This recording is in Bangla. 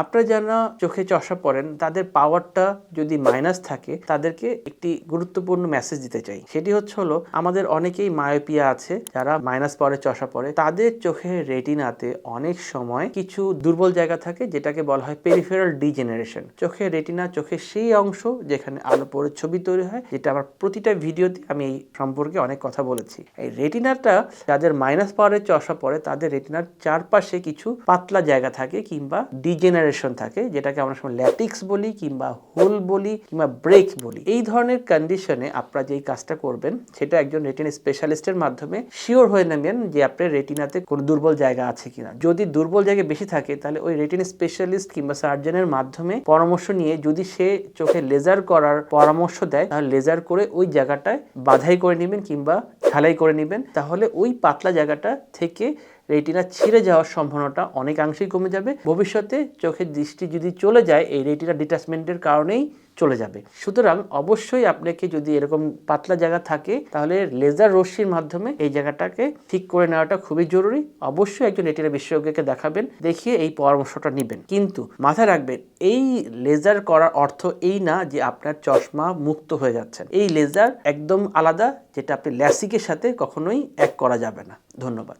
আপনারা যারা চোখে চশা পড়েন তাদের পাওয়ারটা যদি মাইনাস থাকে, তাদেরকে একটি গুরুত্বপূর্ণ মেসেজ দিতে চাই। সেটি হচ্ছে হলো, আমাদের অনেকেই মায়োপিয়া আছে, যারা মাইনাস পরে, চশমা পড়ে তাদের চোখে রেটিনাতে অনেক সময় কিছু দুর্বল জায়গা থাকে, যেটাকে বলা হয় পেরিফেরাল ডিজেনারেশন চোখে রেটিনা চোখের সেই অংশ যেখানে আলো পড়ে ছবি তৈরি হয়, যেটা আমার প্রতিটা ভিডিওতে আমি এই সম্পর্কে অনেক কথা বলেছি। এই রেটিনাটা যাদের মাইনাস পাওয়ারের চশা পড়ে তাদের রেটিনার চারপাশে কিছু পাতলা জায়গা থাকে কিংবা ডিজেনারেশন থাকে, যেটাকে আমরা সময় ল্যাটিক্স বলি কিংবা হোল বলি কিংবা ব্রেক বলি। এই ধরনের কন্ডিশনে আপনারা যেই কাজটা করবেন, সেটা একজন রেটিনা স্পেশালিস্টের মাধ্যমে শিওর হয়ে নেবেন যে আপনার রেটিনাতে কোনো দুর্বল জায়গা আছে কিনা। যদি দুর্বল জায়গা বেশি থাকে, তাহলে ওই রেটিনা স্পেশালিস্ট কিংবা সার্জনের মাধ্যমে পরামর্শ নিয়ে যদি সে চোখে লেজার করার পরামর্শ দেয়, তাহলে লেজার করে ওই জায়গাটায় বাধাই করে নেবেন কিংবা ঝালাই করে নেবেন। তাহলে ওই পাতলা জায়গাটা থেকে রেটিনা ছিঁড়ে যাওয়ার সম্ভাবনাটা অনেকাংশেই কমে যাবে। ভবিষ্যতে চোখের দৃষ্টি যদি চলে যায়, এই রেটিনা ডিটাচমেন্টের কারণেই চলে যাবে। সুতরাং অবশ্যই আপনাকে যদি এরকম পাতলা জায়গা থাকে, তাহলে লেজার রশ্মির মাধ্যমে এই জায়গাটাকে ঠিক করে নেওয়াটা খুবই জরুরি। অবশ্যই একজন রেটিনা বিশেষজ্ঞকে দেখাবেন, দেখিয়ে এই পরামর্শটা নেবেন। কিন্তু মাথায় রাখবেন, এই লেজার করার অর্থ এই না যে আপনার চশমা মুক্ত হয়ে যাচ্ছে। এই লেজার একদম আলাদা, যেটা আপনি ল্যাসিকের সাথে কখনোই এক করা যাবে না। ধন্যবাদ।